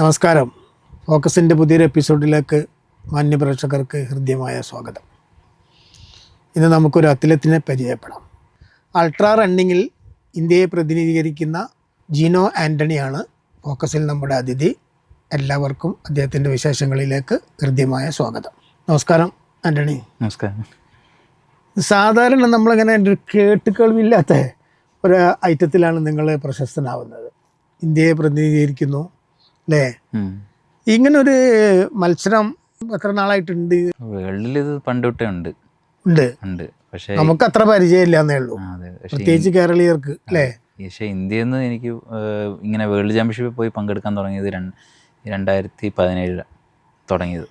നമസ്കാരം. ഫോക്കസിന്റെ പുതിയൊരു എപ്പിസോഡിലേക്ക് മാന്യ പ്രേക്ഷകർക്ക് ഹൃദ്യമായ സ്വാഗതം. ഇന്ന് നമുക്കൊരു അത്ലറ്റിനെ പരിചയപ്പെടാം. അൾട്രാ റണ്ണിങ്ങിൽ ഇന്ത്യയെ പ്രതിനിധീകരിക്കുന്ന ജീനോ ആന്റണിയാണ് ഫോക്കസിൽ നമ്മുടെ അതിഥി. എല്ലാവർക്കും അദ്ദേഹത്തിന്റെ വിശേഷങ്ങളിലേക്ക് ഹൃദ്യമായ സ്വാഗതം. നമസ്കാരം ആന്റണി നമസ്കാരം. സാധാരണ നമ്മളിങ്ങനെ ഒരു കേട്ട് കേൾവില്ലാത്ത ഒരു ഐറ്റത്തിലാണ് നിങ്ങൾ പ്രശസ്തനാവുന്നത്. ഇന്ത്യയെ പ്രതിനിധീകരിക്കുന്നു അല്ലേ ഇങ്ങനൊരു ഇങ്ങനെ ഒരു മത്സരം എത്ര നാളായിട്ടുണ്ട്? വേൾഡിൽ ഇത് പണ്ടുട്ടേ ഉണ്ട്. ഉണ്ട്. ഉണ്ട്. പക്ഷേ നമുക്ക് അത്ര പരിചയമില്ല എന്നേ ഉള്ളൂ പ്രത്യേകിച്ച് കേരളീയർക്ക് അല്ലേ പക്ഷേ ഇന്ത്യയിൽ നിന്ന് എനിക്ക് ഇങ്ങനെ വേൾഡ് ചാമ്പ്യൻഷിപ്പിൽ പോയി പങ്കെടുക്കാൻ തുടങ്ങിയത് രണ്ട് രണ്ടായിരത്തി പതിനേഴ് തുടങ്ങിയത്.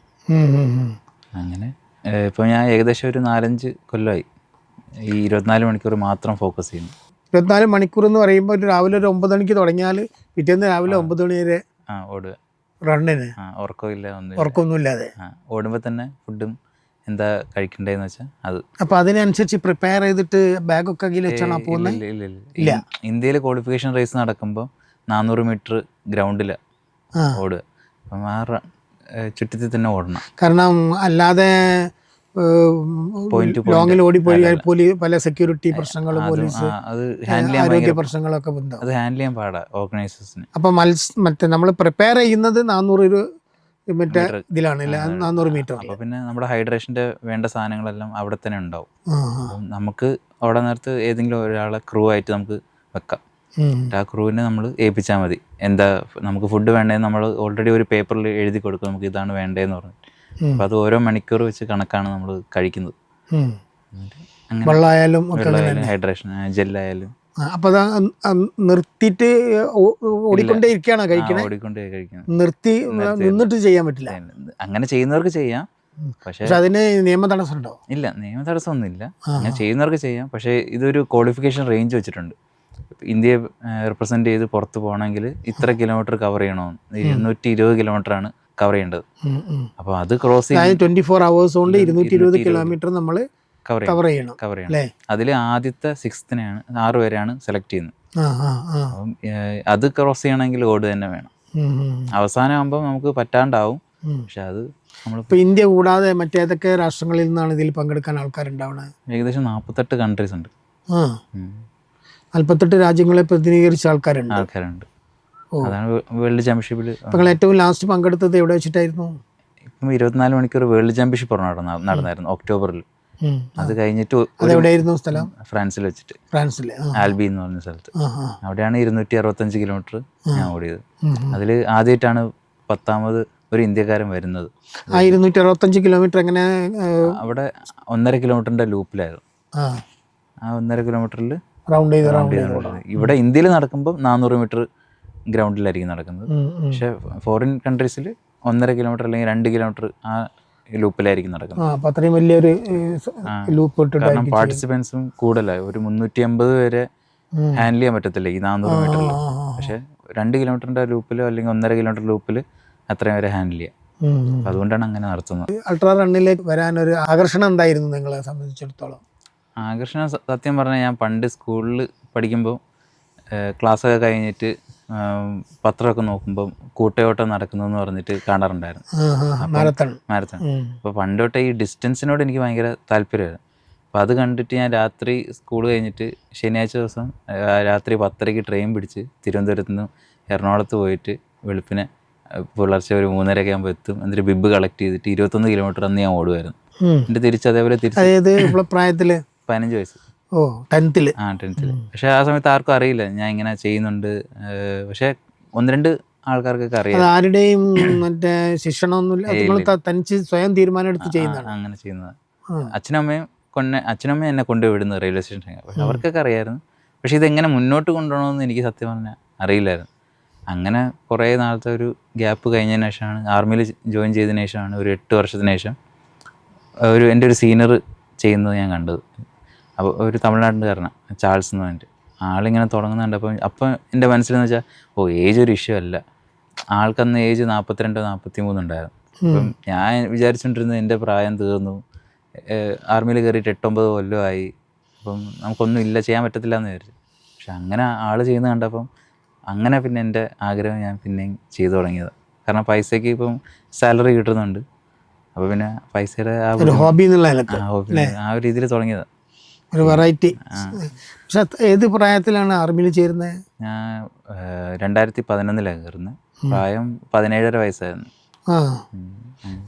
അങ്ങനെ ഇപ്പോൾ ഞാൻ ഏകദേശം ഒരു നാലഞ്ച് കൊല്ലമായി ഈ ഇരുപത്തിനാല് മണിക്കൂർ മാത്രം ഫോക്കസ് ചെയ്യുന്നു. ഇരുപത്തിനാല് മണിക്കൂർ എന്ന് പറയുമ്പോൾ രാവിലെ ഒരു ഒമ്പത് മണിക്ക് തുടങ്ങിയാൽ പിറ്റേന്ന് രാവിലെ ഒമ്പത് മണി വരെ ആ ഓടുക. റണ്ണിന് ആ ഉറക്കമില്ല ഒന്നും ഉറക്കമൊന്നുമില്ലാതെ? ഓടുമ്പോൾ തന്നെ ഫുഡും എന്താ കഴിക്കണ്ടേന്ന് വെച്ചാൽ അത്. അപ്പൊ അതിനനുസരിച്ച് പ്രിപ്പയർ ചെയ്തിട്ട് ബാഗൊക്കെ ഒക്കെ വെച്ചാണ് പോകുന്നത് ഇല്ല. ഇന്ത്യയിൽ ക്വാളിഫിക്കേഷൻ റേസ് നടക്കുമ്പോൾ നാനൂറ് മീറ്റർ ഗ്രൗണ്ടിലാണ് ഓടുക. അപ്പം ആ ചുറ്റത്തിൽ തന്നെ ഓടണം. കാരണം അല്ലാതെ. ലോങ്ങിൽ ഓടിപ്പോയി പോലീസ് പല സെക്യൂരിറ്റി പ്രശ്നങ്ങൾ പോലീസ് അത് ഹാൻഡിൽ ചെയ്യാൻ ആരോഗ്യ പ്രശ്നങ്ങളൊക്കെ അത് ഹാൻഡിൽ ചെയ്യാൻ പാടാ ഓർഗനൈസേഴ്സിന് അപ്പൊ മത്സ മറ്റേ നമ്മൾ പ്രിപ്പയർ ചെയ്യുന്നത് നാനൂറ് ഒരു മറ്റേ ഇതിലാണ് നാനൂറ് മീറ്റർ അപ്പൊ പിന്നെ നമ്മുടെ ഹൈഡ്രേഷന്റെ വേണ്ട സാധനങ്ങളെല്ലാം അവിടെ തന്നെ ഉണ്ടാവും. നമുക്ക് അവിടെ നേരത്ത് ഏതെങ്കിലും ഒരാളെ ക്രൂ ആയിട്ട് നമുക്ക് വെക്കാം. ആ ക്രൂവിനെ നമ്മൾ ഏൽപ്പിച്ചാൽ മതി. എന്താ നമുക്ക് ഫുഡ് വേണ്ടതെന്ന് നമ്മൾ ഓൾറെഡി ഒരു പേപ്പറിൽ എഴുതി കൊടുക്കും നമുക്ക് ഇതാണ് വേണ്ടതെന്ന് പറഞ്ഞു. അപ്പോൾ അത് ഓരോ മണിക്കൂർ വെച്ച് കണക്കാണ് നമ്മൾ കഴിക്കുന്നത്. വെള്ളമായാലും ഹൈഡ്രേഷൻ ജെല്ലായാലും അപ്പൊ നിർത്തിയിട്ട് ഓ- ഓടിക്കൊണ്ടേ ഇരിക്കുകയാണോ കഴിക്കണേ? ഓടിക്കൊണ്ടേ കഴിക്കുന്നത് നിർത്തി. നിന്നിട്ട് ചെയ്യാൻ പറ്റില്ല. അങ്ങനെ ചെയ്യുന്നവർക്ക് ചെയ്യാം. പക്ഷേ പക്ഷെ അതിന് നിയമ തടസ്സം ഉണ്ടോ ഇല്ല നിയമ തടസ്സം ഒന്നുമില്ല അങ്ങനെ ചെയ്യുന്നവർക്ക് ചെയ്യാം. പക്ഷേ ഇതൊരു ക്വാളിഫിക്കേഷൻ റേഞ്ച് വെച്ചിട്ടുണ്ട്. ഇന്ത്യയെ റെപ്രസെന്റ് ചെയ്ത് പുറത്ത് പോകണമെങ്കിൽ ഇത്ര കിലോമീറ്റർ കവർ ചെയ്യണമെന്ന് ഇരുന്നൂറ്റി ഇരുപത് കിലോമീറ്റർ ആണ് കവർ ചെയ്യേണ്ടത്. അപ്പോൾ അത് ക്രോസ് ചെയ്ത് അതായത് ട്വന്റി ഫോർ അവേഴ്സ് കൊണ്ട് ഇരുന്നൂറ്റി ഇരുപത് 220 കിലോമീറ്റർ നമ്മൾ കവർ കവർ ചെയ്യണം. കവർ ചെയ്യണം. അതിൽ ആദ്യത്തെ സിക്സ്ത്തിനെയാണ് ആറ് പേരെയാണ് സെലക്ട് ചെയ്യുന്നത്. അത് ക്രോസ് ചെയ്യണമെങ്കിൽ ഓട് തന്നെ വേണം. ഉം, ഉം, അവസാനം ആകുമ്പോൾ നമുക്ക് പറ്റാണ്ടാവും. പക്ഷെ അത് ഇന്ത്യ കൂടാതെ മറ്റേതൊക്കെ രാഷ്ട്രങ്ങളിൽ നിന്നാണ് ഇതിൽ പങ്കെടുക്കാൻ ആൾക്കാരുണ്ടാവുന്നത് ഏകദേശം നാൽപ്പത്തെട്ട് കൺട്രീസ് ഉണ്ട്. നാൽപ്പത്തെട്ട് രാജ്യങ്ങളെ പ്രതിനിധീകരിച്ച ആൾക്കാരുണ്ട്. ആൾക്കാരുണ്ട്. അതാണ് വേൾഡ് ചാമ്പ്യൻഷിപ്പിൽ. ഏറ്റവും ലാസ്റ്റ് പങ്കെടുത്തത് എവിടെ വെച്ചിട്ടായിരുന്നു? ഇപ്പം ഇരുപത്തിനാല് മണിക്കൂർ വേൾഡ് ചാമ്പ്യൻഷിപ്പ് നടന്ന നടന്നായിരുന്നു ഒക്ടോബറിൽ. അത് കഴിഞ്ഞിട്ട് അതെവിടെയായിരുന്നു സ്ഥലം? ഫ്രാൻസിൽ വെച്ചിട്ട്. ഫ്രാൻസിൽ ആൽബി എന്ന് പറഞ്ഞ സ്ഥലത്ത്. അവിടെയാണ് ഇരുന്നൂറ്റി അറുപത്തഞ്ച് കിലോമീറ്റർ ഞാൻ ഓടിയത്. അതിൽ ആദ്യമായിട്ടാണ് പത്താമത് ഒരു ഇന്ത്യക്കാരൻ വരുന്നത്. ആ ഇരുന്നൂറ്റി അറുപത്തഞ്ച് കിലോമീറ്റർ എങ്ങനെ അവിടെ ഒന്നര കിലോമീറ്ററിന്റെ ലൂപ്പിലായിരുന്നു. ആ. ഒന്നര കിലോമീറ്ററിൽ റൗണ്ട് ചെയ്ത് റൗണ്ട് ചെയ്ത് ഇവിടെ ഇന്ത്യയിൽ നടക്കുമ്പോൾ നാനൂറ് മീറ്റർ ഗ്രൗണ്ടിലായിരിക്കും നടക്കുന്നത്. പക്ഷെ ഫോറിൻ കൺട്രീസിൽ ഒന്നര കിലോമീറ്റർ അല്ലെങ്കിൽ രണ്ട് കിലോമീറ്റർ ആ ലൂപ്പിലായിരിക്കും നടക്കുന്നത്. അത്രയും വലിയൊരു. ലൂപ്പ് കാരണം പാർട്ടിസിപ്പൻസും കൂടുതലായി ഒരു മുന്നൂറ്റി അമ്പത് വരെ ഹാൻഡിൽ ചെയ്യാൻ പറ്റത്തില്ല ഈ നാനൂറ് മീറ്ററിൽ. പക്ഷെ രണ്ട് കിലോമീറ്ററിന്റെ ലൂപ്പിലോ അല്ലെങ്കിൽ ഒന്നര കിലോമീറ്റർ ലൂപ്പിൽ അത്രയും വരെ ഹാൻഡിൽ ചെയ്യാം. അതുകൊണ്ടാണ് അങ്ങനെ നടത്തുന്നത്. അൾട്രാ റണ്ണിലേക്ക് ഒരു ആകർഷണം എന്തായിരുന്നു നിങ്ങളെ സംബന്ധിച്ചിടത്തോളം? ആകർഷണം സത്യം പറഞ്ഞാൽ ഞാൻ പണ്ട് സ്കൂളിൽ പഠിക്കുമ്പോൾ ക്ലാസ്സൊക്കെ കഴിഞ്ഞിട്ട് പത്രമൊക്കെ നോക്കുമ്പോൾ കൂട്ടയോട്ടം നടക്കുന്നു എന്ന് പറഞ്ഞിട്ട് കാണാറുണ്ടായിരുന്നു. മാരത്തൺ. മാരത്തൺ. അപ്പോൾ പണ്ട് തൊട്ടേ ഈ ഡിസ്റ്റൻസിനോട് എനിക്ക് ഭയങ്കര താല്പര്യമായിരുന്നു. അപ്പോൾ അത് കണ്ടിട്ട് ഞാൻ രാത്രി സ്കൂൾ കഴിഞ്ഞിട്ട് ശനിയാഴ്ച ദിവസം രാത്രി പത്തരയ്ക്ക് ട്രെയിൻ പിടിച്ച് തിരുവനന്തപുരത്ത് നിന്ന് എറണാകുളത്ത് പോയിട്ട് വെളുപ്പിനെ പുലർച്ചെ ഒരു മൂന്നരയൊക്കെ ആകുമ്പോൾ എത്തും. എന്നിട്ട് ബിബ് കളക്ട് ചെയ്തിട്ട് ഇരുപത്തൊന്ന് കിലോമീറ്റർ അന്ന് ഞാൻ ഓടുമായിരുന്നു. എന്നിട്ട് തിരിച്ച് അതേപോലെ തിരിച്ച് പ്രായത്തിൽ പതിനഞ്ച് വയസ്സ്. ഓ ആ ടെൻത്തിൽ പക്ഷേ ആ സമയത്ത് ആർക്കും അറിയില്ല. ഞാൻ ഇങ്ങനെ ചെയ്യുന്നുണ്ട്. പക്ഷെ ഒന്ന് രണ്ട് ആൾക്കാർക്കൊക്കെ അറിയാം. ആരുടെയും മറ്റേ ശിക്ഷണമൊന്നുമില്ല. തനിച്ച് സ്വയം തീരുമാനം എടുത്ത് ചെയ്യുന്നതാണ്. അങ്ങനെ ചെയ്യുന്നത് അച്ഛനമ്മയും കൊന്നെ അച്ഛനും അമ്മയും എന്നെ കൊണ്ടുവിടുന്നു റെയിൽവേ സ്റ്റേഷനിൽ പക്ഷെ അവർക്കൊക്കെ അറിയായിരുന്നു. പക്ഷെ ഇതെങ്ങനെ മുന്നോട്ട് കൊണ്ടുപോകണമെന്ന് എനിക്ക് സത്യം പറഞ്ഞാൽ അറിയില്ലായിരുന്നു. അങ്ങനെ കുറേ നാളത്തെ ഒരു ഗ്യാപ്പ് കഴിഞ്ഞതിന് ശേഷമാണ് ആർമിയിൽ ജോയിൻ ചെയ്തതിന് ശേഷമാണ് ഒരു എട്ട് വർഷത്തിന് ശേഷം ഒരു എന്റെ ഒരു സീനിയർ ചെയ്യുന്നത് ഞാൻ കണ്ടത്. അപ്പോൾ ഒരു തമിഴ്നാട്ടുകാരനാണ് ചാൾസ് എന്ന് പറഞ്ഞിട്ട്. ആളിങ്ങനെ തുടങ്ങുന്നുണ്ട് അപ്പം അപ്പം എന്റെ മനസ്സിലെന്ന് വെച്ചാൽ ഓ ഏജ് ഒരു ഇഷ്യൂ അല്ല. ആൾക്കന്ന് ഏജ് നാൽപ്പത്തിരണ്ടോ നാൽപ്പത്തി മൂന്നുണ്ടായിരുന്നു അപ്പം ഞാൻ വിചാരിച്ചുകൊണ്ടിരുന്നത് എന്റെ പ്രായം തീർന്നു. ആർമിയിൽ കയറിയിട്ട് എട്ടൊമ്പത് കൊല്ലമായി. അപ്പം നമുക്കൊന്നും ഇല്ല ചെയ്യാൻ പറ്റത്തില്ല എന്ന് വിചാരിച്ചു. പക്ഷെ അങ്ങനെ ആൾ ചെയ്യുന്ന കണ്ടപ്പം അങ്ങനെ പിന്നെ എന്റെ ആഗ്രഹം ഞാൻ പിന്നെയും ചെയ്തു തുടങ്ങിയത്. കാരണം പൈസയ്ക്ക് ഇപ്പം സാലറി കിട്ടുന്നുണ്ട്. അപ്പോൾ പിന്നെ പൈസയുടെ ആ ഒരു ഹോബി എന്നുള്ള ആ ഒരു രീതിയിൽ തുടങ്ങിയത്. ഒരു വെറൈറ്റി പക്ഷെ ഏത് പ്രായത്തിലാണ് ആർമിയിൽ ചേരുന്നത്? ഞാൻ രണ്ടായിരത്തി പതിനൊന്നിലാണ് കയറുന്നത്. പ്രായം പതിനേഴര വയസ്സായിരുന്നു. ആ.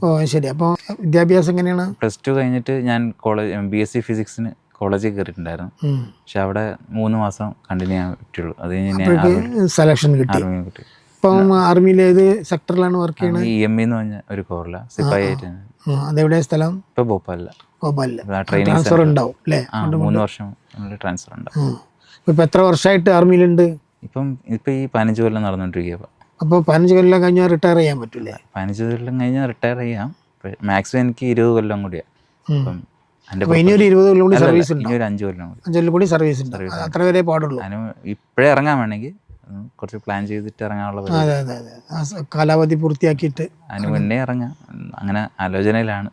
ഓ ശരി. അപ്പോൾ വിദ്യാഭ്യാസം എങ്ങനെയാണ്? പ്ലസ് ടു കഴിഞ്ഞിട്ട് ഞാൻ കോളേജ് ബി എസ് സി ഫിസിക്സിന് കോളേജിൽ കയറിയിട്ടുണ്ടായിരുന്നു. പക്ഷെ അവിടെ മൂന്ന് മാസം കണ്ടിന്യൂ ചെയ്യാൻ പറ്റുള്ളൂ. അത് കഴിഞ്ഞ് സെലക്ഷൻ കിട്ടി. ഇപ്പം ആർമിയിൽ ഏത് സെക്ടറിലാണ് വർക്ക് ചെയ്യുന്നത് ഇ എം ഇ എന്ന് പറഞ്ഞ ഒരു കോറിലാണ് സിപ്പായി ആയിട്ട് ഞാൻ. ഉം, അതെവിടെ സ്ഥലം? ഇപ്പൊ ഭോപ്പാലില്ല ഭോപ്പാലിൽ. ട്രാൻസ്ഫർ ഉണ്ടാവും അല്ലേ? മൂന്ന് വർഷം ട്രാൻസ്ഫർ ഉണ്ട് ഉം. എത്ര വർഷമായിട്ട് ആർമിയിലുണ്ട്? ഇപ്പം ഇപ്പൊ ഈ പതിനഞ്ച് കൊല്ലം നടന്നുകൊണ്ടിരിക്കുക അപ്പോൾ പതിനഞ്ച് കൊല്ലം കഴിഞ്ഞാൽ റിട്ടയർ ചെയ്യാൻ പറ്റില്ലേ പതിനഞ്ച് കൊല്ലം കഴിഞ്ഞാൽ റിട്ടയർ ചെയ്യാം. മാക്സിമം എനിക്ക് ഇരുപത് കൊല്ലം കൂടിയാ. ഉം. അപ്പം ഒരു ഇരുപത് കൊല്ലം കൂടി സർവീസ് ഉണ്ട്? അഞ്ച് കൊല്ലം കൂടി. അഞ്ചൊല്ലം കൂടി സർവീസ് ഉണ്ട്. അത്ര വരെ പാടുള്ളൂ. ഇപ്പോഴേ ഇറങ്ങാൻ വേണമെങ്കിൽ കുറച്ച് പ്ലാൻ ചെയ്തിട്ട് ഇറങ്ങാനുള്ള പരിപാടി. അതെ അതെ. അതെ ആ സ- കാലാവധി പൂർത്തിയാക്കിയിട്ട് അതിന് മുന്നേ ഇറങ്ങാം. അങ്ങനെ ആലോചനയിലാണ്.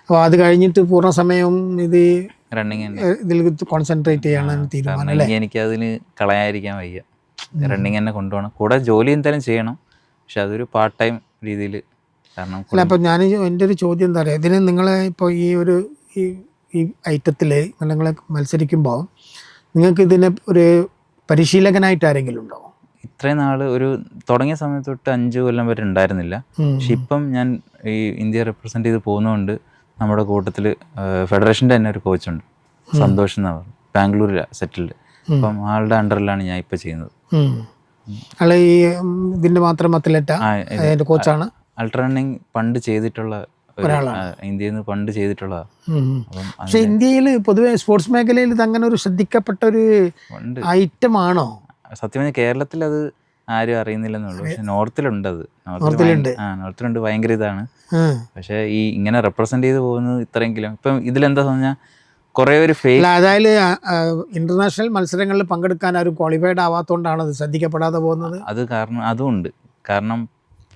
അപ്പോൾ അത് കഴിഞ്ഞിട്ട് പൂർണ സമയവും ഇത് റണ്ണിങ് തന്നെ. ഏഹ്, ഇതിൽ കോൺസെൻട്രേറ്റ് ചെയ്യണം തീരുമാനം കാരണം എനിക്ക് അതിന് കളയാതിരിക്കാൻ വയ്യ. റണ്ണിങ് തന്നെ കൊണ്ടുപോകണം. കൂടെ ജോലി എന്തായാലും ചെയ്യണം. പക്ഷെ അതൊരു പാർട്ട് ടൈം രീതിയിൽ കാരണം അല്ല അപ്പം ഞാൻ എന്റെ ഒരു ചോദ്യം എന്താ പറയുക? ഇതിന് നിങ്ങളെ ഇപ്പോൾ ഈ ഒരു ഈ ഈ ഐറ്റത്തിൽ നിങ്ങൾ മത്സരിക്കുമ്പോൾ നിങ്ങൾക്ക് ഇതിനെ ഒരു പരിശീലകനായിട്ട് ആരെങ്കിലും ഉണ്ടോ? ഇത്രയും നാൾ ഒരു തുടങ്ങിയ സമയത്ത് തൊട്ട് അഞ്ച് കൊല്ലം വരെ ഉണ്ടായിരുന്നില്ല. പക്ഷെ ഇപ്പം ഞാൻ ഈ ഇന്ത്യ റെപ്രസെന്റ് ചെയ്ത് പോകുന്നതുകൊണ്ട് നമ്മുടെ കൂട്ടത്തിൽ ഫെഡറേഷന്റെ തന്നെ ഒരു കോച്ചുണ്ട് സന്തോഷ് എന്ന് പറഞ്ഞു. ബാംഗ്ലൂരിലാണ് സെറ്റിൽഡ് അപ്പം ആളുടെ അണ്ടറിലാണ് ഞാൻ ഇപ്പം ചെയ്യുന്നത്. ഉം. ഈ ഉം, ഇതിന്റെ മാത്രം അത്ലറ്റാ കോച്ചാണ് അൾട്രാ റണ്ണിങ് പണ്ട് ചെയ്തിട്ടുള്ള ഒരാളാണ്. ഇന്ത്യയിൽ നിന്ന് പണ്ട് ചെയ്തിട്ടുള്ളതാണ് പക്ഷെ ഇന്ത്യയിൽ പൊതുവെ സ്പോർട്സ് മേഖലയിൽ അങ്ങനെ ഒരു ശ്രദ്ധിക്കപ്പെട്ട ഒരു ഐറ്റം ആണോ സത്യം പറഞ്ഞാൽ കേരളത്തിൽ അത് ആരും അറിയുന്നില്ലെന്നുള്ളൂ. പക്ഷെ നോർത്തിലുണ്ട് അത്. നോർത്തിലുണ്ട്. ആ നോർത്തിലുണ്ട് ഭയങ്കര ഇതാണ്. പക്ഷെ ഈ ഇങ്ങനെ റെപ്രസെന്റ് ചെയ്ത് പോകുന്നത് ഇത്രയെങ്കിലും. ഇപ്പം ഇതിലെന്താ പറഞ്ഞാൽ കുറേ ഒരു ഫെയിൽ അതായത് ഇന്റർനാഷണൽ മത്സരങ്ങളിൽ പങ്കെടുക്കാൻ ആരും ക്വാളിഫൈഡ് ആവാത്തതുകൊണ്ടാണ് അത് ശ്രദ്ധിക്കപ്പെടാതെ പോകുന്നത്. അത് കാരണം അതും ഉണ്ട്. കാരണം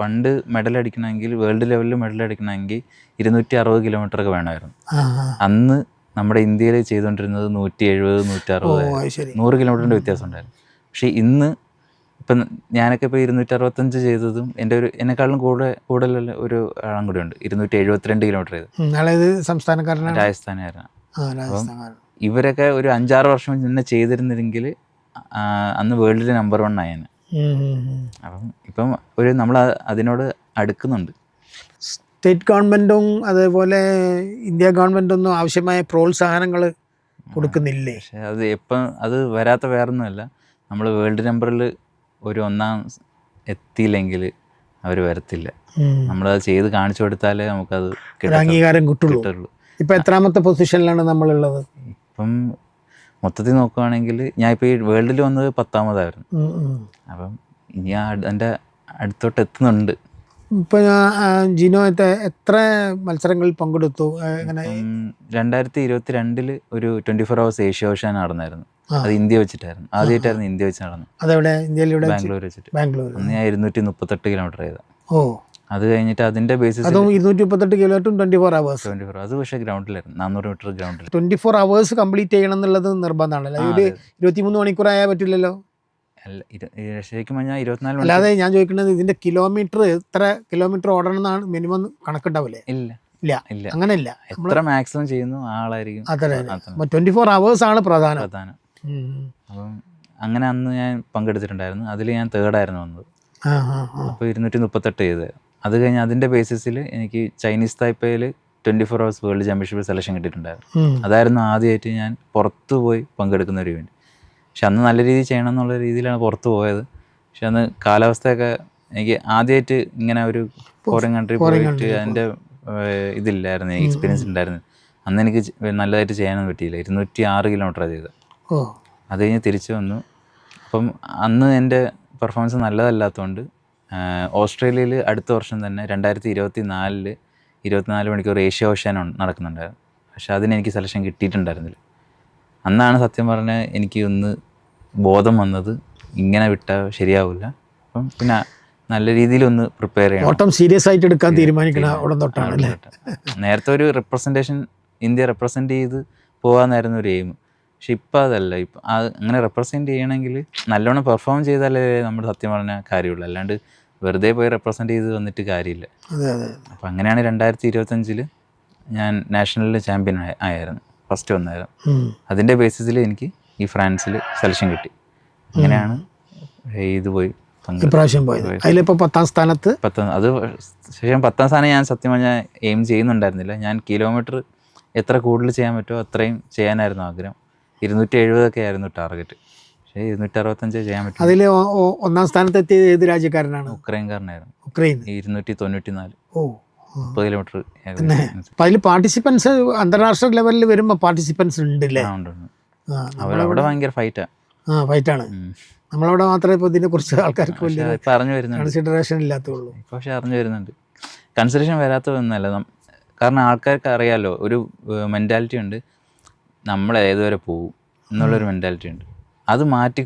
പണ്ട് മെഡൽ അടിക്കണമെങ്കിൽ വേൾഡ് ലെവലിൽ മെഡൽ അടിക്കണമെങ്കിൽ ഇരുന്നൂറ്റി അറുപത് കിലോമീറ്റർ ഒക്കെ വേണമായിരുന്നു. അന്ന് നമ്മുടെ ഇന്ത്യയിൽ ചെയ്തുകൊണ്ടിരുന്നത് നൂറ്റി എഴുപത് നൂറ്റി അറുപത് നൂറ് കിലോമീറ്ററിന്റെ വ്യത്യാസം ഉണ്ടായിരുന്നു. പക്ഷേ ഇന്ന് ഇപ്പം ഞാനൊക്കെ ഇപ്പോൾ ഇരുന്നൂറ്റി അറുപത്തഞ്ച് ചെയ്തതും എന്റെ ഒരു എന്നെക്കാളും കൂടെ കൂടുതലുള്ള ഒരു ആളും കൂടെ ഉണ്ട്. ഇരുന്നൂറ്റി എഴുപത്തിരണ്ട് കിലോമീറ്റർ ചെയ്ത് സംസ്ഥാനക്കാരനാണ്? ആ രാജസ്ഥാൻകാരൻ ഇവരൊക്കെ ഒരു അഞ്ചാറ് വർഷം മുന്നേ ചെയ്തിരുന്നില്ലെങ്കിൽ അന്ന് വേൾഡിലെ നമ്പർ വൺ ഉം. അപ്പം ഇപ്പം ഒരു നമ്മൾ അതിനോട് അടുക്കുന്നുണ്ട്. സ്റ്റേറ്റ് ഗവൺമെന്റും അതേപോലെ ഇന്ത്യ ഗവൺമെന്റും ഒന്നും ആവശ്യമായ പ്രോത്സാഹനങ്ങൾ കൊടുക്കുന്നില്ലേ? പക്ഷേ അത് എപ്പം അത് വരാത്ത വേറൊന്നുമല്ല. നമ്മൾ വേൾഡ് നമ്പറിൽ ഒരു ഒന്നാം എത്തിയില്ലെങ്കിൽ അവർ വരത്തില്ല. നമ്മളത് ചെയ്ത് കാണിച്ചു കൊടുത്താലേ നമുക്കത്. അംഗീകാരം കിട്ടുള്ളൂ. ഇപ്പൊ എത്രാമത്തെ പൊസിഷനിലാണ് നമ്മളുള്ളത്? ഇപ്പം മൊത്തത്തിൽ നോക്കുകയാണെങ്കിൽ ഞാൻ ഇപ്പോൾ ഈ വേൾഡിൽ വന്നത് പത്താമതായിരുന്നു. അപ്പം ഇനി എന്റെ അടുത്തോട്ട് എത്തുന്നുണ്ട്. ഇപ്പൊ ഞാൻ, ജിനോയത്തെ എത്ര മത്സരങ്ങളിൽ പങ്കെടുത്തു? ഇപ്പം രണ്ടായിരത്തി ഇരുപത്തി രണ്ടിൽ ഒരു twenty four hours Asia ocean നടന്നായിരുന്നു. അത് ഇന്ത്യ വെച്ചിട്ടായിരുന്നു. ആദ്യമായിട്ടായിരുന്നു ഇന്ത്യ വെച്ച് നടന്നു അതെവിടെ? ഇന്ത്യയിലൂടെ ബാംഗ്ലൂർ വെച്ചിട്ട്. ബാംഗ്ലൂർ അന്ന് ഞാൻ ഇരുന്നൂറ്റി മുപ്പത്തെട്ട് കിലോമീറ്റർ ചെയ്ത ഓ. അത് കഴിഞ്ഞിട്ട് അതിന്റെ ബേസിസ് അതും ഇരുന്നൂറ്റി മുപ്പത്തെട്ട് കിലോമീറ്ററും twenty four hours twenty four അത് പക്ഷേ ഗ്രൗണ്ടിലായിരുന്നു നാനൂറ് മീറ്റർ ഗ്രൗണ്ടിൽ ട്വന്റി ഫോർ അവേഴ്സ് കംപ്ലീറ്റ് ചെയ്യണം എന്നുള്ളത് നിർബന്ധമാണല്ലോ ഒരു ഇരുപത്തിമൂന്ന് മണിക്കൂർ ആയാൽ പറ്റില്ലല്ലോ? അല്ല ശരിക്കും പറഞ്ഞാൽ ഇരുപത്തിനാല് അല്ലാതെ ഞാൻ ചോദിക്കുന്നത് ഇതിന്റെ കിലോമീറ്റർ എത്ര കിലോമീറ്റർ ഓടണം എന്നാണ് മിനിമം കണക്കുണ്ടാവില്ലേ ഇല്ല. ഇല്ല. ഇല്ല. അങ്ങനെയില്ല. എത്ര മാക്സിമം ചെയ്യുന്നു ആളായിരിക്കും. അത്ര ട്വന്റി ഫോർ അവേഴ്സ് ആണ് പ്രധാനം. പ്രധാനം. അപ്പം അങ്ങനെ അന്ന് ഞാൻ പങ്കെടുത്തിട്ടുണ്ടായിരുന്നു. അതിൽ ഞാൻ തേർഡായിരുന്നു വന്നത് അപ്പോൾ ഇരുന്നൂറ്റി മുപ്പത്തെട്ട് ചെയ്ത് അത് കഴിഞ്ഞ് അതിന്റെ ബേസിസിൽ എനിക്ക് Chinese തായ്പയിൽ twenty four hours world championship selection കിട്ടിയിട്ടുണ്ടായിരുന്നു. അതായിരുന്നു ആദ്യമായിട്ട് ഞാൻ പുറത്ത് പോയി പങ്കെടുക്കുന്ന ഒരു ഇവന്റ് പക്ഷെ അന്ന് നല്ല രീതിയിൽ ചെയ്യണം എന്നുള്ള രീതിയിലാണ് പുറത്ത് പോയത്. പക്ഷെ അന്ന് കാലാവസ്ഥയൊക്കെ എനിക്ക് ആദ്യമായിട്ട് ഇങ്ങനെ ഒരു ഫോറിൻ കൺട്രി പോയിട്ട് അതിന്റെ ഇതില്ലായിരുന്നു എക്സ്പീരിയൻസ് ഉണ്ടായിരുന്നു അന്ന് എനിക്ക് നല്ലതായിട്ട് ചെയ്യാനൊന്നും പറ്റിയില്ല. ഇരുന്നൂറ്റി ആറ് കിലോമീറ്ററാണ് ചെയ്തത്. അത് കഴിഞ്ഞ് തിരിച്ചു വന്നു. അപ്പം അന്ന് എന്റെ പെർഫോമൻസ് നല്ലതല്ലാത്തതുകൊണ്ട് ഓസ്ട്രേലിയയിൽ അടുത്ത വർഷം തന്നെ രണ്ടായിരത്തി ഇരുപത്തി നാലിൽ ഇരുപത്തിനാല് മണിക്കൂർ ഏഷ്യ ഓഷ്യാൻ നടക്കുന്നുണ്ടായിരുന്നു പക്ഷെ അതിന് എനിക്ക് സെലക്ഷൻ കിട്ടിയിട്ടുണ്ടായിരുന്നില്ല. അന്നാണ് സത്യം പറഞ്ഞാൽ എനിക്ക് ഒന്ന് ബോധം വന്നത് ഇങ്ങനെ വിട്ടാൽ ശരിയാവില്ല. അപ്പം പിന്നെ നല്ല രീതിയിൽ ഒന്ന് പ്രിപ്പയർ ചെയ്യണം. ഓട്ടം സീരിയസ് ആയിട്ട് എടുക്കാൻ തീരുമാനിക്കണം ഉടൻ തൊട്ടാണ് അല്ലേ? നേരത്തെ ഒരു റെപ്രസെന്റേഷൻ ഇന്ത്യ റെപ്രസെന്റ് ചെയ്ത് പോകാമെന്നായിരുന്നു ഒരു എയിം പക്ഷെ ഇപ്പം അതല്ല. ഇപ്പം അത് അങ്ങനെ റെപ്രസെന്റ് ചെയ്യണമെങ്കിൽ നല്ലോണം പെർഫോം ചെയ്താലേ നമ്മുടെ സത്യം പറഞ്ഞ കാര്യമുള്ളൂ. അല്ലാണ്ട് വെറുതെ പോയി റെപ്രസെന്റ് ചെയ്ത് വന്നിട്ട് കാര്യമില്ല. അപ്പോൾ അങ്ങനെയാണ് രണ്ടായിരത്തി ഇരുപത്തഞ്ചിൽ ഞാൻ നാഷണലിൽ ചാമ്പ്യൻ ആയിരുന്നു ഫസ്റ്റ് വന്നായിരുന്നു. അതിന്റെ അതിന്റെ ബേസിസിൽ എനിക്ക് ഈ ഫ്രാൻസിൽ സെലക്ഷൻ കിട്ടി. അങ്ങനെയാണ് ഇത് പോയി പങ്കെടുത്തത്. ഇപ്രാവശ്യം പോയത്. അതിലിപ്പോൾ പത്താം സ്ഥാനത്ത്? പത്താം അത് ശേഷം പത്താം സ്ഥാനം ഞാൻ സത്യം പറഞ്ഞാൽ എയിം ചെയ്യുന്നുണ്ടായിരുന്നില്ല. ഞാൻ കിലോമീറ്റർ എത്ര കൂടുതൽ ചെയ്യാൻ പറ്റുമോ അത്രയും ചെയ്യാനായിരുന്നു ആഗ്രഹം. ഇരുന്നൂറ്റി എഴുപതൊക്കെ ആയിരുന്നു ടാർഗറ്റ് പക്ഷേ ഇരുന്നൂറ്റി അറുപത്തഞ്ച് ചെയ്യാൻ പറ്റും അതിൽ ഒന്നാം സ്ഥാനത്ത് എത്തിയത് ഏത് രാജ്യക്കാരനാണ്? ഉക്രൈൻകാരനായിരുന്നു. ഉക്രൈൻ. ഇരുന്നൂറ്റി തൊണ്ണൂറ്റി നാല് ഓ മുപ്പത് കിലോമീറ്റർ അപ്പം അതിൽ പാർട്ടിസിപ്പൻസ് അന്താരാഷ്ട്ര ലെവലിൽ വരുമ്പോൾ പാർട്ടിസിപ്പൻസ് ഉണ്ടല്ലേ? അവരവിടെ ഭയങ്കര ഫൈറ്റാ ആ. ഫൈറ്റാണ് നമ്മളവിടെ മാത്രമേ ഇപ്പോൾ ഇതിനെ കുറിച്ച് ആൾക്കാർക്ക് വലിയ അറിഞ്ഞു വരുന്നുണ്ട്. കൺസിഡറേഷൻ ഇല്ലാത്തുള്ളൂ പക്ഷേ അറിഞ്ഞു വരുന്നുണ്ട്. കൺസിഡറേഷൻ വരാത്തതൊന്നല്ല കാരണം ആൾക്കാർക്ക് അറിയാലോ ഒരു മെന്റാലിറ്റി ഉണ്ട്. നമ്മൾ ഏതുവരെ പോകും. എന്നുള്ളൊരു മെന്റാലിറ്റി ഉണ്ട്. അത് മാറ്റി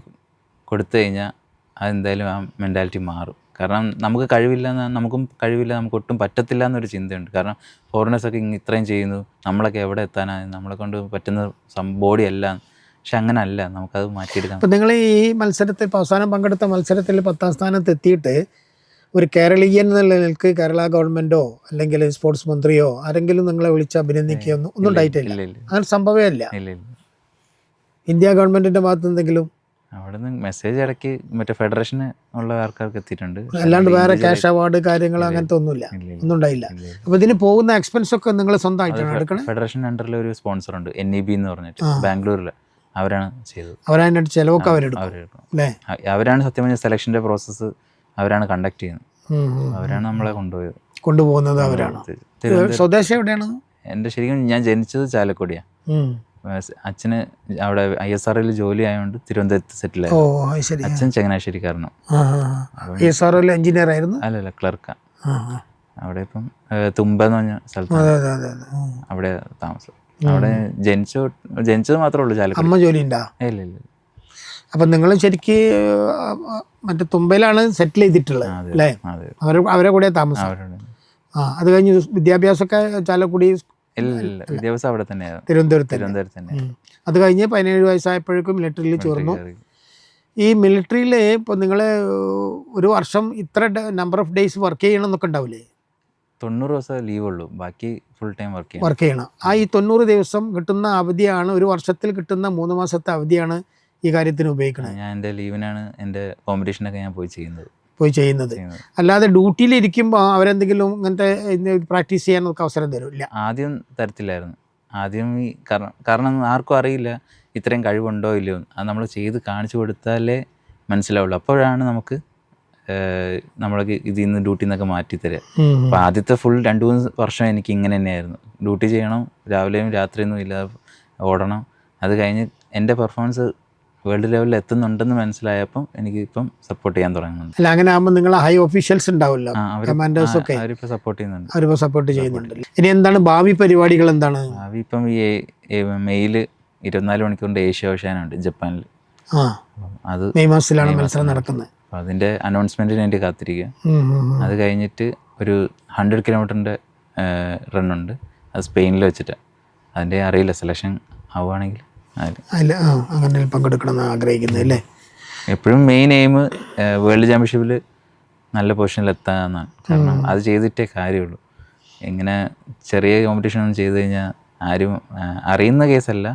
കൊടുത്തു കഴിഞ്ഞാൽ അതെന്തായാലും ആ മെന്റാലിറ്റി മാറും. കാരണം നമുക്ക് കഴിവില്ല എന്ന് നമുക്കും കഴിവില്ല നമുക്ക് ഒട്ടും പറ്റത്തില്ല എന്നൊരു ചിന്തയുണ്ട്. കാരണം ഫോറിനേഴ്സൊക്കെ ഇങ്ങനെ ഇത്രയും ചെയ്യുന്നു നമ്മളൊക്കെ എവിടെ എത്താനാണ് നമ്മളെ കൊണ്ട് പറ്റുന്ന ബോഡി അല്ല. പക്ഷെ അങ്ങനല്ല നമുക്കത് മാറ്റിയെടുക്കാം അപ്പം നിങ്ങൾ ഈ മത്സരത്തിൽ അവസാനം പങ്കെടുത്ത മത്സരത്തിൽ പത്താം സ്ഥാനത്ത് എത്തിയിട്ട് ഒരു കേരളീയൻ എന്നുള്ള നിലയ്ക്ക് കേരള ഗവൺമെന്റോ അല്ലെങ്കിൽ സ്പോർട്സ് മന്ത്രിയോ ആരെങ്കിലും നിങ്ങളെ വിളിച്ച് അഭിനന്ദിക്കുകയോ ഒന്നും ഉണ്ടായിട്ടില്ല? അങ്ങനെ സംഭവമേ അല്ല ഇല്ല ഇല്ല. ഇന്ത്യ ഗവൺമെന്റിന്റെ ഭാഗത്ത് എന്തെങ്കിലും അവിടെ നിന്ന് മെസ്സേജ് ഇടയ്ക്ക് മറ്റേ ഫെഡറേഷന് ഉള്ള ആൾക്കാർക്ക് എത്തിയിട്ടുണ്ട്. അല്ലാണ്ട് വേറെ ക്യാഷ് അവാർഡ് കാര്യങ്ങൾ അങ്ങനത്തെ ഒന്നുമില്ല. ഒന്നും ഉണ്ടായില്ല. അപ്പൊ. ഇതിന് പോകുന്ന എക്സ്പെൻസ് ഒക്കെ നിങ്ങൾ സ്വന്തമായിട്ടാണ് എടുക്കണത് ഫെഡറേഷൻ അണ്ടറിൽ ഒരു സ്പോൺസർ ഉണ്ട് എൻ ഇ ബി എന്ന് പറഞ്ഞിട്ട്. ബാംഗ്ലൂരിൽ അവരാണ് ചെയ്തത്. അവരതിന്റെ ചിലവൊക്കെ അവരെടുക്കും. അവരാണ് സത്യം പറഞ്ഞ സെലക്ഷന്റെ പ്രോസസ്സ് അവരാണ് കണ്ടക്ട് ചെയ്യുന്നത്. അവരാണ് നമ്മളെ കൊണ്ടുപോയത്. കൊണ്ടുപോകുന്നത് അവരാണ്. സ്വദേശം എവിടെയാണ്? എന്റെ ശരിക്കും ഞാൻ ജനിച്ചത് ചാലക്കുടിയാണ്. അച്ഛന് അവിടെ ഐ എസ് ആറിൽ ജോലി ആയതുകൊണ്ട് തിരുവനന്തപുരത്ത് സെറ്റിൽ ആയി അച്ഛൻ ചങ്ങനാശ്ശേരിക്കാരനും എസ് ആർ എഞ്ചിനീയർ ആയിരുന്നു? അല്ലല്ല ആ. അവിടെ ഇപ്പം തുമ്പ എന്ന് പറഞ്ഞ സ്ഥലത്ത്. അവിടെ താമസം. അവിടെ ജനിച്ചു ജനിച്ചത് മാത്രമേ ഉള്ളൂ ചാലക്കുടി. അമ്മ ജോലി ഉണ്ടാ ഇല്ല ഇല്ല. അപ്പം നിങ്ങൾ ശരിക്ക് മറ്റേ തുമ്പയിലാണ് സെറ്റിൽ ചെയ്തിട്ടുള്ളത്. അല്ലേ? അതെ. അവരെ കൂടെ താമസം. ആ അത് കഴിഞ്ഞ് വിദ്യാഭ്യാസമൊക്കെ ചാലക്കുടി ഇല്ല ഇല്ല വിദ്യാഭ്യാസം അവിടെ തന്നെയായിരുന്നു. തിരുവനന്തപുരത്ത് തന്നെ. തിരുവനന്തപുരത്ത് തന്നെ. ഉം. അത് കഴിഞ്ഞ് പതിനേഴ് വയസ്സായപ്പോഴേക്കും മിലിറ്ററിയിൽ ചേർന്നു. ഈ മിലിറ്ററിയിൽ ഇപ്പോൾ നിങ്ങൾ ഒരു വർഷം ഇത്ര നമ്പർ ഓഫ് ഡേയ്സ് വർക്ക് ചെയ്യണം എന്നൊക്കെ ഉണ്ടാവില്ലേ? തൊണ്ണൂറ് ദിവസം ലീവ് ഉള്ളൂ. ബാക്കി ഫുൾ ടൈം വർക്ക് ചെയ്യണം. വർക്ക് ചെയ്യണം. ആ ഈ തൊണ്ണൂറ് ദിവസം കിട്ടുന്ന അവധിയാണ് ഒരു വർഷത്തിൽ കിട്ടുന്ന മൂന്ന് മാസത്തെ അവധിയാണ് ഈ കാര്യത്തിന് ഉപയോഗിക്കുന്നത് ഞാൻ എന്റെ ലീവിനാണ് എന്റെ കോമ്പറ്റീഷനൊക്കെ ഞാൻ പോയി ചെയ്യുന്നത്. പോയി ചെയ്യുന്നത്. അല്ലാതെ ഡ്യൂട്ടിയിൽ ഇരിക്കുമ്പോൾ അവരെന്തെങ്കിലും ഇങ്ങനത്തെ പ്രാക്ടീസ് ചെയ്യാനൊക്കെ അവസരം തരില്ല. ആദ്യം തരത്തില്ലായിരുന്നു. ആദ്യം ഈ കാരണം കാരണം ആർക്കും അറിയില്ല ഇത്രയും കഴിവുണ്ടോ ഇല്ലയോ അത് നമ്മൾ ചെയ്ത് കാണിച്ചു കൊടുത്താലേ മനസ്സിലാവുള്ളൂ. അപ്പോഴാണ് നമുക്ക് നമ്മളൊക്കെ ഇതിൽ നിന്ന് ഡ്യൂട്ടിയിൽ നിന്നൊക്കെ മാറ്റി തരിക അപ്പം ആദ്യത്തെ ഫുൾ രണ്ട് മൂന്ന് വർഷം എനിക്ക് ഇങ്ങനെ തന്നെയായിരുന്നു. ഡ്യൂട്ടി ചെയ്യണം രാവിലെയും രാത്രിയൊന്നും ഇല്ലാതെ ഓടണം. അത് കഴിഞ്ഞ് എന്റെ പെർഫോമൻസ് വേൾഡ് ലെവലിൽ എത്തുന്നുണ്ടെന്ന് മനസ്സിലായപ്പോൾ എനിക്ക് ഇപ്പം സപ്പോർട്ട് ചെയ്യാൻ തുടങ്ങുന്നുണ്ട്. അല്ല അങ്ങനെ ആകുമ്പോൾ നിങ്ങൾ ഹൈ ഒഫീഷ്യൽസ് ഉണ്ടാവില്ല കമാൻഡേഴ്സ് ഒക്കെ? അവരിപ്പോൾ സപ്പോർട്ട് ചെയ്യുന്നുണ്ട്. അവരിപ്പോൾ സപ്പോർട്ട് ചെയ്യുന്നുണ്ട്. ഇനി എന്താണ് ഭാവി പരിപാടികൾ എന്താണ്? ഭാവി ഇപ്പം ഈ മെയിൽ ഇരുപത്തിനാല് മണിക്കൂറിന്റെ ഏഷ്യ ഓഷ്യാനുണ്ട് ജപ്പാനിൽ. അത് മെയ് മാസത്തിലാണ് മത്സരം നടക്കുന്നത്. അതിന്റെ അതിന്റെ അനൗൺസ്മെന്റിന് വേണ്ടി കാത്തിരിക്കുക. അത് കഴിഞ്ഞിട്ട് ഒരു ഹൺഡ്രഡ് കിലോമീറ്ററിന്റെ റണ്ണുണ്ട് അത് സ്പെയിനിൽ വെച്ചിട്ട്. അതിന്റെ അറിയില്ല സെലക്ഷൻ ആവുകയാണെങ്കിൽ അതിൽ അതിൽ ആ അങ്ങനെ പങ്കെടുക്കണം എന്ന് ആഗ്രഹിക്കുന്നത് അല്ലേ? എപ്പോഴും മെയിൻ എയിം വേൾഡ് ചാമ്പ്യൻഷിപ്പിൽ നല്ല പൊസിഷനിൽ എത്താന്നാണ് കാരണം അത് ചെയ്തിട്ടേ കാര്യമുള്ളൂ. ഇങ്ങനെ ചെറിയ കോമ്പറ്റീഷൻ ഒന്നും ചെയ്ത് കഴിഞ്ഞാൽ ആരും അറിയുന്ന കേസല്ല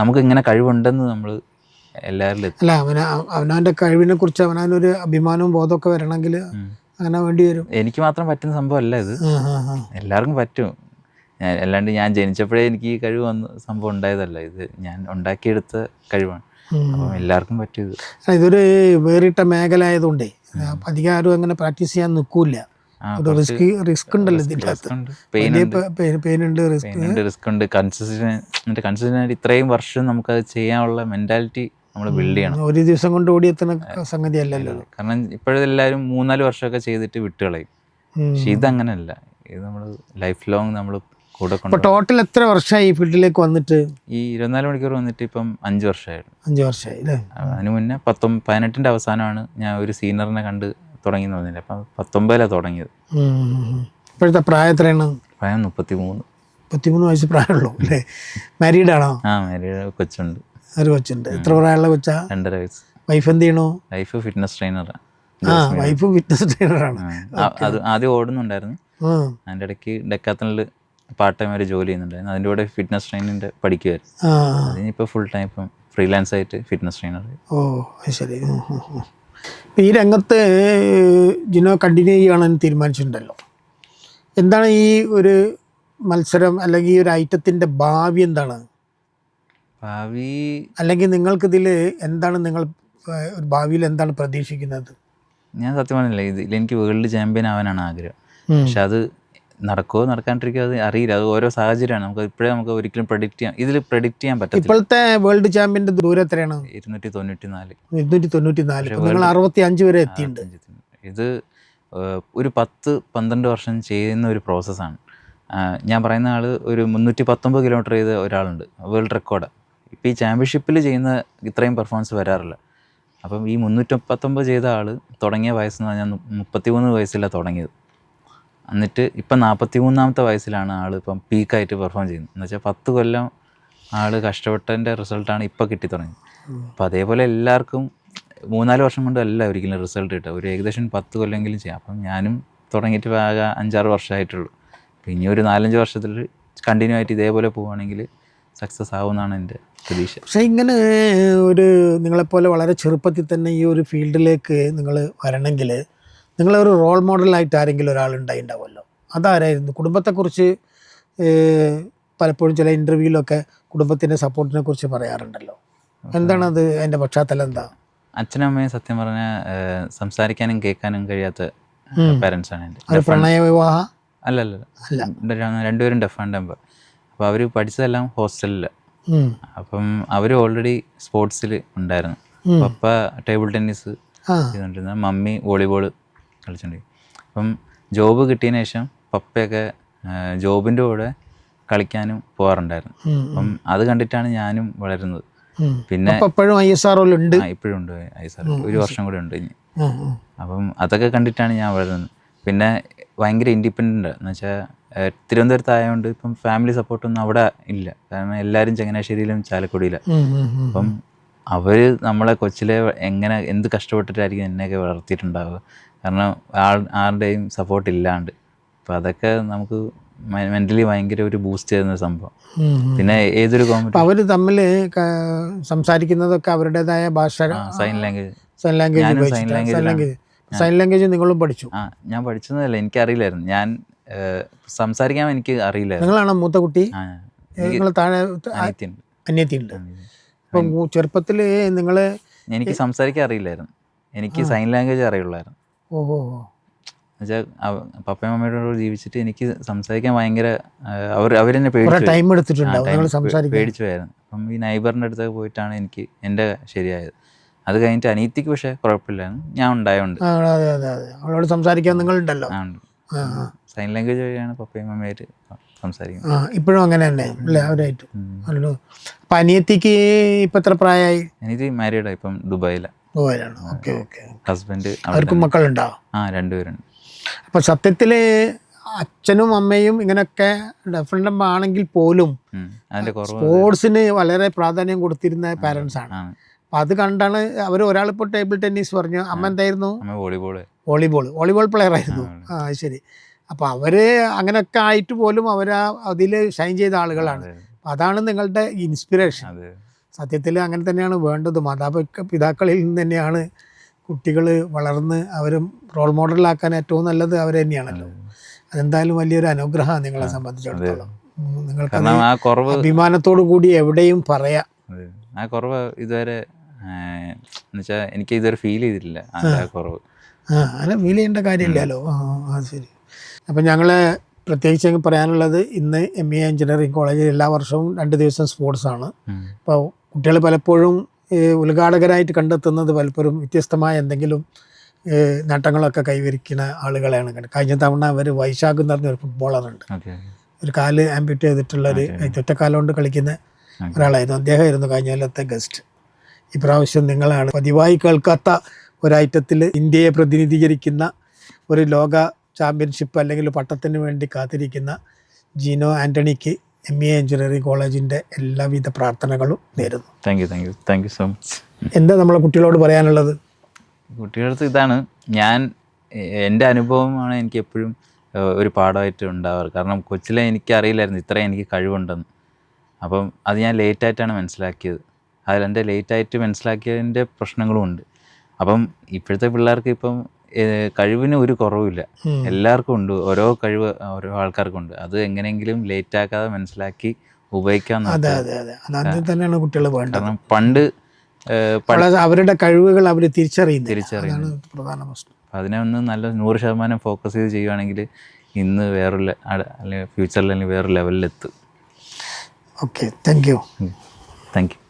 നമുക്ക് ഇങ്ങനെ കഴിവുണ്ടെന്ന് നമ്മൾ എല്ലാവരിലും അല്ല അവന അവനവന്റെ കഴിവിനെ കുറിച്ച് അവനവനൊരു അഭിമാനവും ബോധമൊക്കെ വരണമെങ്കിൽ. അങ്ങനെ വേണ്ടി വരും. എനിക്ക് മാത്രം പറ്റുന്ന സംഭവം അല്ല ഇത്. എല്ലാവർക്കും പറ്റും. അല്ലാണ്ട് ഞാൻ ജനിച്ചപ്പോഴേ എനിക്ക് ഈ കഴിവ് വന്ന സംഭവം ഉണ്ടായതല്ല. ഇത് ഞാൻ ഉണ്ടാക്കിയെടുത്ത കഴിവാണ്. അപ്പം എല്ലാവർക്കും പറ്റിയത്. ഇതൊരു വേറിട്ട മേഖല ആയതുകൊണ്ടേ അധികം ആരും അങ്ങനെ പ്രാക്ടീസ് ചെയ്യാൻ നിൽക്കൂല റിസ്ക് റിസ്ക് ഉണ്ടല്ലോ ഇതിന്റെ ഉണ്ട്, റിസ്ക്. ഉണ്ട്, കൺസിസ്റ്റന്റ് ഇത്രയും വർഷം നമുക്കത് ചെയ്യാനുള്ള മെന്റാലിറ്റി നമ്മൾ ബിൽഡ് ചെയ്യണം. ഒരു ദിവസം കൊണ്ട് ഓടിയെത്തുന്ന സംഗതി അല്ലല്ലോ കാരണം ഇപ്പോഴെല്ലാവരും മൂന്നാൽ വർഷമൊക്കെ ചെയ്തിട്ട് വിട്ടുകളയും. പക്ഷെ ഇതങ്ങനല്ല. ഇത് നമ്മൾ ലൈഫ് ലോങ് നമ്മൾ കൂടെ കൊണ്ട് ടോട്ടൽ എത്ര വർഷമായി ഈ ഫീൽഡിലേക്ക് വന്നിട്ട്? ഈ ഇരുപത്തിനാല് മണിക്കൂർ വന്നിട്ട് ഇപ്പം അഞ്ച് വർഷമായിരുന്നു. അഞ്ച് വർഷമായി അല്ലേ? അതിന് മുന്നേ പത്തൊ പതിനെട്ടിന്റെ അവസാനമാണ് ഞാൻ ഒരു സീനിയറിനെ കണ്ട് തുടങ്ങി തോന്നിയില്ല അപ്പം പത്തൊമ്പതിലാണ് തുടങ്ങിയത്. ഇപ്പോഴത്തെ പ്രായം എത്രയാണ്? പ്രായം മുപ്പത്തി മൂന്ന് മുപ്പത്തിമൂന്ന് വയസ്സ് പ്രായമുള്ളൂ അല്ലേ? മാരീഡ് ആണോ? ആ മാരീഡ് കൊച്ചുണ്ട്. ഒരു കൊച്ചുണ്ട്. എത്ര പ്രായമുള്ള കൊച്ചാ? രണ്ടര വയസ്സ്. വൈഫ് എന്ത് ചെയ്യണു? വൈഫ് ഫിറ്റ്നസ് ട്രെയിനറാണ് ആ. വൈഫ് ഫിറ്റ്നസ് ട്രെയിനറാണ് അത് ആദ്യം ഓടുന്നുണ്ടായിരുന്നു. അതിന്റെ ഇടയ്ക്ക് ഡെക്കാത്തണിൽ പാർട്ട് ടൈം ഒരു ജോലി ചെയ്യുന്നുണ്ടായിരുന്നു. അതിന്റെ കൂടെ ഫിറ്റ്നസ് ട്രെയിനിന്റെ പഠിക്കുമായിരുന്നു അതിനിപ്പോൾ ഫുൾ ടൈം ഇപ്പം ഫ്രീലാൻസ് ആയിട്ട് ഫിറ്റ്നസ് ട്രെയിനർ ഓ ശരി. ഈ രംഗത്ത് ജിനോ കണ്ടിന്യൂ ചെയ്യുകയാണെന്ന് തീരുമാനിച്ചിട്ടുണ്ടല്ലോ. എന്താണ് ഈ ഒരു മത്സരം അല്ലെങ്കിൽ ഈ ഒരു ഐറ്റത്തിന്റെ ഭാവി എന്താണ്? ഭാവി അല്ലെങ്കിൽ നിങ്ങൾക്കിതിൽ എന്താണ് നിങ്ങൾ ഒരു ഭാവിയിൽ എന്താണ് പ്രതീക്ഷിക്കുന്നത്? ഞാൻ സത്യം പറഞ്ഞില്ല ഇതിൽ എനിക്ക് വേൾഡ് ചാമ്പ്യൻ ആവാനാണ് ആഗ്രഹം. പക്ഷെ അത് നടക്കുമോ നടക്കാണ്ടിരിക്കുമോ അത് അറിയില്ല. അത് ഓരോ സാഹചര്യമാണ്. നമുക്ക് ഇപ്പോഴേ നമുക്ക് ഒരിക്കലും പ്രഡിക്റ്റ് ചെയ്യാം ഇതിൽ പ്രഡിക്റ്റ് ചെയ്യാൻ പറ്റും ഇപ്പോഴത്തെ വേൾഡ് ചാമ്പ്യന്റെ ദൂരം എത്രയാണ്? ഇരുന്നൂറ്റി തൊണ്ണൂറ്റി നാല് ഇരുന്നൂറ്റി തൊണ്ണൂറ്റി നാല് നിങ്ങൾ അറുപത്തി അഞ്ച് വരെ എത്തിയിട്ടുണ്ട്. ഇത് ഒരു പത്ത് പന്ത്രണ്ട് വർഷം ചെയ്യുന്ന ഒരു പ്രോസസ്സാണ് ഞാൻ പറയുന്ന ആൾ ഒരു മുന്നൂറ്റി പത്തൊമ്പത് കിലോമീറ്റർ ചെയ്ത ഒരാളുണ്ട്. വേൾഡ് റെക്കോർഡ് ഇപ്പോൾ ഈ ചാമ്പ്യൻഷിപ്പിൽ ചെയ്യുന്ന ഇത്രയും പെർഫോമൻസ് വരാറില്ല. അപ്പം ഈ മുന്നൂറ്റി പത്തൊമ്പത് ചെയ്ത ആൾ തുടങ്ങിയ വയസ്സെന്ന് പറഞ്ഞാൽ മുപ്പത്തി മൂന്ന് വയസ്സിലാണ് തുടങ്ങിയത്. എന്നിട്ട് ഇപ്പം നാൽപ്പത്തി മൂന്നാമത്തെ വയസ്സിലാണ് ആൾ ഇപ്പം പീക്കായിട്ട് പെർഫോം ചെയ്യുന്നത്. എന്ന് വെച്ചാൽ പത്ത് കൊല്ലം ആൾ കഷ്ടപ്പെട്ടതിന്റെ റിസൾട്ടാണ് ഇപ്പോൾ കിട്ടി തുടങ്ങിയത് അപ്പം അതേപോലെ എല്ലാവർക്കും മൂന്നാൽ വർഷം കൊണ്ട് അല്ല ഒരിക്കലും റിസൾട്ട് കിട്ടുക. ഒരു ഏകദേശം പത്ത് കൊല്ലമെങ്കിലും ചെയ്യാം. അപ്പം ഞാനും തുടങ്ങിയിട്ട് ആകെ അഞ്ചാറ് വർഷമായിട്ടുള്ളൂ. പിന്നെ ഇനി ഒരു നാലഞ്ച് വർഷത്തിൽ കണ്ടിന്യൂ ആയിട്ട് ഇതേപോലെ പോവുകയാണെങ്കിൽ സക്സസ് ആവുമെന്നാണ് എന്റെ പ്രതീക്ഷ. പക്ഷേ ഇങ്ങനെ ഒരു നിങ്ങളെപ്പോലെ വളരെ ചെറുപ്പത്തിൽ തന്നെ ഈ ഒരു ഫീൽഡിലേക്ക് നിങ്ങൾ വരണമെങ്കിൽ നിങ്ങളൊരു റോൾ മോഡലായിട്ട് ആരെങ്കിലും ഒരാൾ ഉണ്ടായിട്ടുണ്ടാവുമല്ലോ അതാരായിരുന്നു? കുടുംബത്തെക്കുറിച്ച് പലപ്പോഴും ചില ഇന്റർവ്യൂവിലൊക്കെ കുടുംബത്തിന്റെ സപ്പോർട്ടിനെ കുറിച്ച് പറയാറുണ്ടല്ലോ. അത് അതിന്റെ പശ്ചാത്തലം എന്താ? അച്ഛനും അമ്മയും സത്യം പറഞ്ഞ സംസാരിക്കാനും കേൾക്കാനും കഴിയാത്ത പേരൻസ് ആണ് എന്റെ. പ്രണയ വിവാഹ അല്ല. അല്ല രണ്ടുപേരും ഡെഫ് ആൻഡ് ഡെമ്പർ അപ്പോൾ അവർ പഠിച്ചതെല്ലാം ഹോസ്റ്റലിൽ അപ്പം അവർ ഓൾറെഡി സ്പോർട്സിൽ ഉണ്ടായിരുന്നു. പപ്പ ടേബിൾ ടെന്നീസ് ചെയ്തുകൊണ്ടിരുന്ന മമ്മി വോളിബോൾ കളിച്ചുകൊണ്ടിരിക്കും അപ്പം ജോബ് കിട്ടിയതിന് ശേഷം പപ്പയൊക്കെ ജോബിന്റെ കൂടെ കളിക്കാനും പോകാറുണ്ടായിരുന്നു അപ്പം അത് കണ്ടിട്ടാണ് ഞാനും വളരുന്നത്. പിന്നെ ഇപ്പോഴും ഐ എസ് ആർ ഉണ്ട്? ഇപ്പോഴും ഉണ്ട് ഐ സാർ ഒരു വർഷം കൂടെ ഉണ്ട് ഇനി. അപ്പം അതൊക്കെ കണ്ടിട്ടാണ് ഞാൻ വളരുന്നത്. പിന്നെ ഭയങ്കര ഇൻഡിപെൻഡന്റ് എന്ന് വെച്ചാൽ തിരുവനന്തപുരത്ത് ആയതുകൊണ്ട് ഇപ്പം ഫാമിലി സപ്പോർട്ടൊന്നും അവിടെ ഇല്ല. കാരണം എല്ലാവരും ചങ്ങനാശ്ശേരിയിലും ചാലക്കുടിയിലാണ് ഉം. അപ്പം അവർ നമ്മളെ കൊച്ചിലെ എങ്ങനെ എന്ത് കഷ്ടപ്പെട്ടിട്ടായിരിക്കും എന്നെയൊക്കെ വളർത്തിയിട്ടുണ്ടാവുക. കാരണം ആൾ ആരുടെയും സപ്പോർട്ട് ഇല്ലാണ്ട്. അപ്പം അതൊക്കെ നമുക്ക് മെന്റലി ഭയങ്കര ഒരു ബൂസ്റ്റ് ചെയ്യുന്ന സംഭവം. പിന്നെ ഏതൊരു അവർ തമ്മിൽ സംസാരിക്കുന്നതൊക്കെ അവരുടേതായ ഭാഷ sign language sign language sign language sign language നിങ്ങളും പഠിച്ചു. ആ ഞാൻ പഠിച്ചതല്ല എനിക്ക് അറിയില്ലായിരുന്നു ഞാൻ സംസാരിക്കാൻ എനിക്ക് അറിയില്ലായിരുന്നു. നിങ്ങളാണോ മൂത്ത കുട്ടി? നിങ്ങൾ താഴെ അനിയത്തിയുണ്ട്. അന്യത്തിയുണ്ട്. അപ്പം ചെറുപ്പത്തിൽ നിങ്ങൾ എനിക്ക് സംസാരിക്കാൻ അറിയില്ലായിരുന്നു. എനിക്ക് സൈൻ ലാംഗ്വേജ് അറിയുള്ളായിരുന്നു. ഓഹോ. എന്നുവെച്ചാൽ പപ്പയും മമ്മയുടെ ജീവിച്ചിട്ട് എനിക്ക് സംസാരിക്കാൻ ഭയങ്കര അവർ അവരെന്നെ പേടിച്ചു പോയി. ടൈം ആ, നിങ്ങൾ സംസാരിക്കാൻ. പേടിച്ചു പോയായിരുന്നു അപ്പം ഈ നൈബറിന്റെ അടുത്തൊക്കെ പോയിട്ടാണ് എനിക്ക് എന്റെ ശരിയായത്. അത് കഴിഞ്ഞിട്ട് അനീത്തിക്ക് പക്ഷേ കുഴപ്പമില്ലായിരുന്നു. ഞാൻ അതെ അവളോട് സംസാരിക്കാൻ നിങ്ങളുണ്ടല്ലോ. സൈൻ ലാംഗ്വേജ് വഴിയാണ് പപ്പയും മമ്മയായിട്ട് ആ ഇപ്പോഴും അങ്ങനെ തന്നെ അല്ലേ? അവരായിട്ട്. അല്ലോ അപ്പം അനിയത്തിക്ക് ഇപ്പം എത്ര പ്രായമായി? അനിയത്തി മാരീഡാണ് ഇപ്പം ദുബായിലാണ്. ദുബായിലാണ് ഓക്കെ ഓക്കെ ഹസ്ബൻഡ് അവർക്കും മക്കളുണ്ടാവും ആ രണ്ടുപേരുണ്ട്. അപ്പം സത്യത്തിൽ അച്ഛനും അമ്മയും ഇങ്ങനെയൊക്കെ ഡിഫറെന്റ് ആണെങ്കിൽ പോലും സ്പോർട്സിന് വളരെ പ്രാധാന്യം കൊടുത്തിരുന്ന പാരൻസ് ആണ്. അപ്പൊ അത് കണ്ടാണ് അവർ ഒരാളിപ്പോൾ ടേബിൾ ടെന്നീസ് പറഞ്ഞു. അമ്മ എന്തായിരുന്നു? വോളിബോൾ വോളിബോൾ വോളിബോൾ പ്ലെയർ ആയിരുന്നു. ആ ശരി. അപ്പോൾ അവർ അങ്ങനെയൊക്കെ ആയിട്ട് പോലും അവർ അതിൽ ഷൈൻ ചെയ്ത ആളുകളാണ്. അതാണ് നിങ്ങളുടെ ഇൻസ്പിറേഷൻ. സത്യത്തിൽ അങ്ങനെ തന്നെയാണ് വേണ്ടത്. മാതാപിതാക്ക പിതാക്കളിൽ നിന്ന് തന്നെയാണ് കുട്ടികൾ വളർന്ന് അവരും റോൾ മോഡലാക്കാൻ ഏറ്റവും നല്ലത് അവർ തന്നെയാണല്ലോ. അതെന്തായാലും വലിയൊരു അനുഗ്രഹമാണ് നിങ്ങളെ സംബന്ധിച്ചിടത്തോളം. നിങ്ങൾക്ക് അഭിമാനത്തോടു കൂടി എവിടെയും പറയാം. ആ കുറവ് ഇതുവരെ എന്നുവെച്ചാൽ എനിക്ക് ഇതുവരെ ഫീൽ ചെയ്തിട്ടില്ല. ആ. കുറവ്. അങ്ങനെ ഫീൽ ചെയ്യേണ്ട കാര്യമില്ലല്ലോ. ആ ശരി. അപ്പം ഞങ്ങൾ പ്രത്യേകിച്ച് ഞങ്ങൾക്ക് പറയാനുള്ളത് ഇന്ന് എം എ എഞ്ചിനീയറിംഗ് കോളേജിൽ എല്ലാ വർഷവും രണ്ട് ദിവസം സ്പോർട്സ് ആണ്. അപ്പോൾ കുട്ടികൾ പലപ്പോഴും ഉദ്ഘാടകരായിട്ട് കണ്ടെത്തുന്നത് പലപ്പോഴും വ്യത്യസ്തമായ എന്തെങ്കിലും നേട്ടങ്ങളൊക്കെ കൈവരിക്കുന്ന ആളുകളെയാണ് കണ്ടത്. കഴിഞ്ഞ തവണ അവർ വൈശാഖ് എന്ന് പറഞ്ഞ ഒരു ഫുട്ബോളറുണ്ട് ഒരു കാൽ ആംപ്യൂട്ട് ചെയ്തിട്ടുള്ള ഒരു ഒറ്റക്കാലം കൊണ്ട് കളിക്കുന്ന. ഒരാളായിരുന്നു. അദ്ദേഹമായിരുന്നു കഴിഞ്ഞ കൊല്ലത്തെ ഗസ്റ്റ് ഇപ്രാവശ്യം നിങ്ങളാണ് പതിവായി കേൾക്കാത്ത ഒരൈറ്റത്തിൽ ഇന്ത്യയെ പ്രതിനിധീകരിക്കുന്ന ഒരു ലോക ചാമ്പ്യൻഷിപ്പ് അല്ലെങ്കിൽ പട്ടത്തിന് വേണ്ടി കാത്തിരിക്കുന്ന ജീനോ ആന്റണിക്ക് എം എ എഞ്ചിനീയറിംഗ് കോളേജിന്റെ എല്ലാവിധ പ്രാർത്ഥനകളും നേരുന്നു. Thank you thank you thank you so much എന്താ നമ്മളെ കുട്ടികളോട് പറയാനുള്ളത്? കുട്ടികളുടെ അടുത്ത് ഇതാണ്. ഞാൻ എന്റെ അനുഭവമാണ് എനിക്ക് എപ്പോഴും ഒരു പാഠമായിട്ട് ഉണ്ടാവാറ്. കാരണം കൊച്ചിലെ എനിക്ക് അറിയില്ലായിരുന്നു ഇത്രയും എനിക്ക് കഴിവുണ്ടെന്ന്. അപ്പം അത് ഞാൻ ലേറ്റായിട്ടാണ് മനസ്സിലാക്കിയത്. അതിലെന്റെ എന്റെ ലേറ്റായിട്ട് മനസ്സിലാക്കിയതിന്റെ പ്രശ്നങ്ങളും ഉണ്ട്. അപ്പം ഇപ്പോഴത്തെ പിള്ളേർക്ക് ഇപ്പം കഴിവിന് ഒരു കുറവില്ല എല്ലാവർക്കും ഉണ്ട്. ഓരോ കഴിവ് ഓരോ ആൾക്കാർക്കും ഉണ്ട് അത് എങ്ങനെയെങ്കിലും ലേറ്റ് ആക്കാതെ മനസ്സിലാക്കി ഉപയോഗിക്കാൻ തന്നെയാണ് കുട്ടികൾ വേണ്ടത്. പണ്ട് അവരുടെ കഴിവുകൾ അവർ തിരിച്ചറിയും തിരിച്ചറിയുന്നില്ല. അതാണ് പ്രധാന പ്രശ്നം. അതിനെ ഒന്ന് നല്ല നൂറ് ശതമാനം ഫോക്കസ് ചെയ്ത് ചെയ്യുവാണെങ്കിൽ ഇന്ന് വേറൊരു അല്ലെങ്കിൽ ഫ്യൂച്ചറിൽ അല്ലെങ്കിൽ വേറൊരു ലെവലിലെത്തും okay thank you thank you